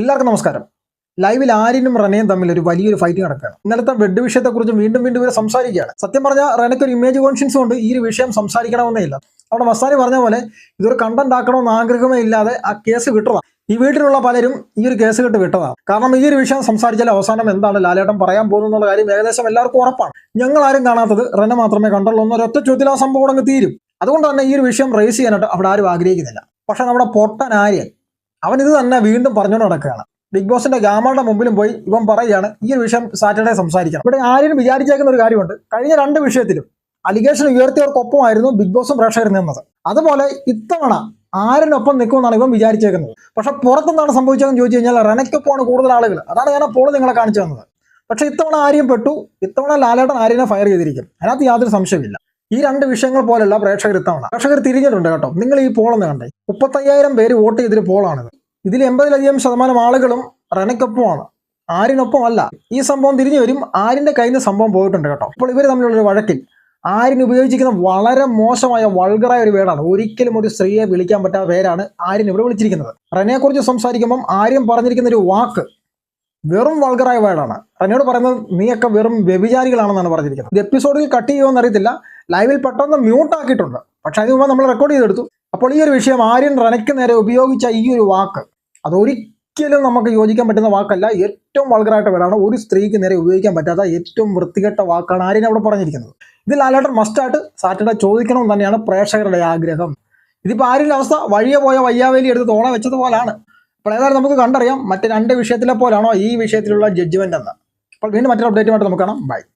എല്ലാവർക്കും നമസ്കാരം. ലൈവിൽ ആര്യനും റനയും തമ്മിൽ ഒരു വലിയൊരു ഫൈറ്റ് നടക്കുകയാണ്. ഇന്നലത്തെ ബെഡ് വിഷയത്തെക്കുറിച്ച് വീണ്ടും വീണ്ടും ഇവർ സംസാരിക്കുകയാണ്. സത്യം പറഞ്ഞാൽ റനയ്ക്ക് ഒരു ഇമേജ് കോൺഷ്യൻസ് കൊണ്ട് ഈ ഒരു വിഷയം സംസാരിക്കണമെന്നേ ഇല്ല. അവിടെ മസ്താനി പറഞ്ഞ പോലെ ഇതൊരു കണ്ടന്റ് ആക്കണമെന്ന് ആഗ്രഹമേ ഇല്ലാതെ ആ കേസ് വിട്ടതാണ് ഈ വീട്ടിലുള്ള പലരും ഈ ഒരു കേസ് കെട്ട് വിട്ടതാണ് കാരണം ഈ ഒരു വിഷയം സംസാരിച്ചാൽ അവസാനം എന്താണ് ലാലേട്ടൻ പറയാൻ പോകുന്നത് എന്നുള്ള കാര്യം ഏകദേശം എല്ലാവർക്കും ഉറപ്പാണ്. ഞങ്ങൾ ആരും കാണാത്തത് റന്നെ മാത്രമേ കണ്ടുള്ളൂ എന്നൊരൊറ്റ ചോദ്യത്തിൽ ആ സംഭവം അങ്ങ് തീരും. അതുകൊണ്ട് തന്നെ ഈ ഒരു വിഷയം റേസ് ചെയ്യാനായിട്ട് അവിടെ ആരും ആഗ്രഹിക്കുന്നില്ല. പക്ഷെ നമ്മുടെ പൊട്ടൻ ആര്യൻ അവൻ ഇത് തന്നെ വീണ്ടും പറഞ്ഞുകൊണ്ട് നടക്കുകയാണ്. ബിഗ് ബോസിന്റെ ഗാമയുടെ മുമ്പിലും പോയി ഇവൻ പറയുകയാണ് ഈ ഒരു വിഷയം സാറ്റർഡേ സംസാരിക്കണം. ഇവിടെ ആരും വിചാരിച്ചേക്കുന്ന ഒരു കാര്യമുണ്ട്. കഴിഞ്ഞ രണ്ട് വിഷയത്തിലും അലിഗേഷൻ ഉയർത്തിയവർക്കൊപ്പമായിരുന്നു ബിഗ് ബോസും പ്രേക്ഷകർ നിന്നത്. അതുപോലെ ഇത്തവണ ആരിനൊപ്പം നിൽക്കുമെന്നാണ് ഇവൻ വിചാരിച്ചേക്കുന്നത്. പക്ഷെ പുറത്തെന്താണ് സംഭവിച്ചതെന്ന് ചോദിച്ചു കഴിഞ്ഞാൽ റെനയ്ക്കൊപ്പമാണ് കൂടുതൽ ആളുകൾ. അതാണ് ഞാൻ അപ്പോൾ നിങ്ങളെ കാണിച്ചു തന്നത്. പക്ഷെ ഇത്തവണ ആര്യം പെട്ടു. ഇത്തവണ ലാലേട്ടൻ ആര്യനെ ഫയർ ചെയ്തിരിക്കും. അതിനകത്ത് യാതൊരു സംശയമില്ല ഈ രണ്ട് വിഷയങ്ങൾ പോലെയല്ല പ്രേക്ഷകർ ഇത്തവണ. പ്രേക്ഷകർ തിരിഞ്ഞിട്ടുണ്ട് കേട്ടോ. നിങ്ങൾ ഈ പോളെന്ന് കണ്ടേ. മുപ്പത്തയ്യായിരം പേര് വോട്ട് ചെയ്തൊരു പോളാണിത് ഇതിൽ എൺപതിലധികം ശതമാനം ആളുകളും റെനയ്ക്കൊപ്പമാണ്. ആരിനൊപ്പം അല്ല ഈ സംഭവം തിരിഞ്ഞു വരും. ആരിന്റെ കയ്യിൽ നിന്ന് സംഭവം പോയിട്ടുണ്ട് കേട്ടോ. അപ്പോൾ ഇവർ തമ്മിലുള്ള ഒരു വഴക്കിൽ ആര്യൻ ഉപയോഗിച്ചിരിക്കുന്ന വളരെ മോശമായ വൾഗറായ ഒരു വേടാണ്. ഒരിക്കലും ഒരു സ്ത്രീയെ വിളിക്കാൻ പറ്റാത്ത പേരാണ് ആര്യൻ ഇവിടെ വിളിച്ചിരിക്കുന്നത്. റെനയെ കുറിച്ച് സംസാരിക്കുമ്പം ആര്യൻ പറഞ്ഞിരിക്കുന്ന ഒരു വാക്ക് വെറും വൾഗറായ വേർഡാണ് റെനയോട് പറയുന്നത് നീയൊക്കെ വെറും വ്യഭിചാരികളാണെന്നാണ് പറഞ്ഞിരിക്കുന്നത്. ഇത് എപ്പിസോഡിൽ കട്ട് ചെയ്യുമെന്ന് അറിയത്തില്ല. ലൈവിൽ പെട്ടെന്ന് മ്യൂട്ട് ആക്കിയിട്ടുണ്ട്. പക്ഷെ അതിന് മുമ്പ് നമ്മൾ റെക്കോർഡ് ചെയ്തെടുത്തു. അപ്പോൾ ഈ ഒരു വിഷയം ആര്യൻ റെനയ്ക്ക് നേരെ ഉപയോഗിച്ച ഈ ഒരു വാക്ക് അത് ഒരിക്കലും നമുക്ക് യോജിക്കാൻ പറ്റുന്ന വാക്കല്ല. ഏറ്റവും വൾഗറായിട്ട് വേടാണ് ഒരു സ്ത്രീക്ക് നേരെ ഉപയോഗിക്കാൻ പറ്റാത്ത ഏറ്റവും വൃത്തികെട്ട വാക്കാണ് ആര്യൻ അവിടെ പറഞ്ഞിരിക്കുന്നത്. ഇത് ലാലേട്ടൻ മസ്റ്റായിട്ട് സാറ്റർഡേ ചോദിക്കണം തന്നെയാണ് പ്രേക്ഷകരുടെ ആഗ്രഹം. ഇതിപ്പോൾ ആര്യന്റെ അവസ്ഥ വഴിയെ പോയ വയ്യാവേലി എടുത്ത് തോണ വെച്ചതുപോലാണ്. അപ്പോൾ ഏതായാലും നമുക്ക് കണ്ടറിയാം മറ്റ് രണ്ട് വിഷയത്തിലെ പോലാണോ ഈ വിഷയത്തിലുള്ള ജഡ്ജ്മെന്റ് എന്ന്. അപ്പോൾ വീണ്ടും മറ്റൊരു അപ്ഡേറ്റുമായിട്ട് നമുക്ക് കാണാം. ബൈ